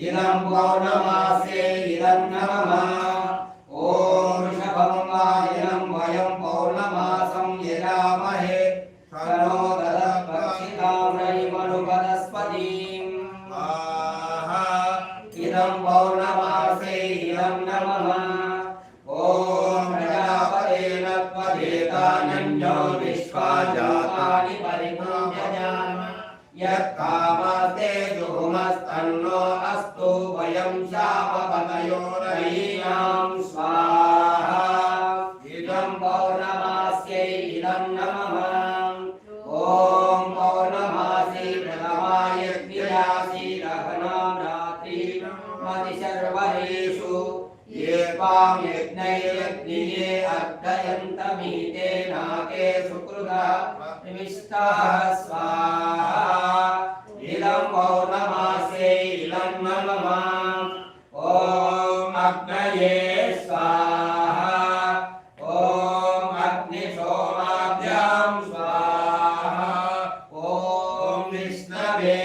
इदं पौर्णमासे, इदं नमः। ॐ ऋषभं वा, इदं वयं पौर्णमासं यजामहे। तनो ददत्पक्षिताम्रयिमनुपदस्पतिम् ఆహా इदं पौर्णमासे, इदं नमः। ॐ प्रजापतेन त्वदेतानन्यो विश्वा जातानि परिपूजयाम यत्कामास्ते वयं शापपतयो रयीणां स्वाहा इदं पौर्णमास्यै इदं नमः ॐ पौर्णमासी प्रथमाय द्विरासि रहनां रात्रिमतिशर्वरेषु ये त्वां यज्ञैर्यज्ञिये अर्धयन्तमीते नाके सुकृता निमिष्टाः स्वाहा అగ్నయే స్వాహ ఓం అగ్ని సోమాభ్యాం స్వాహ ఓం విష్ణవే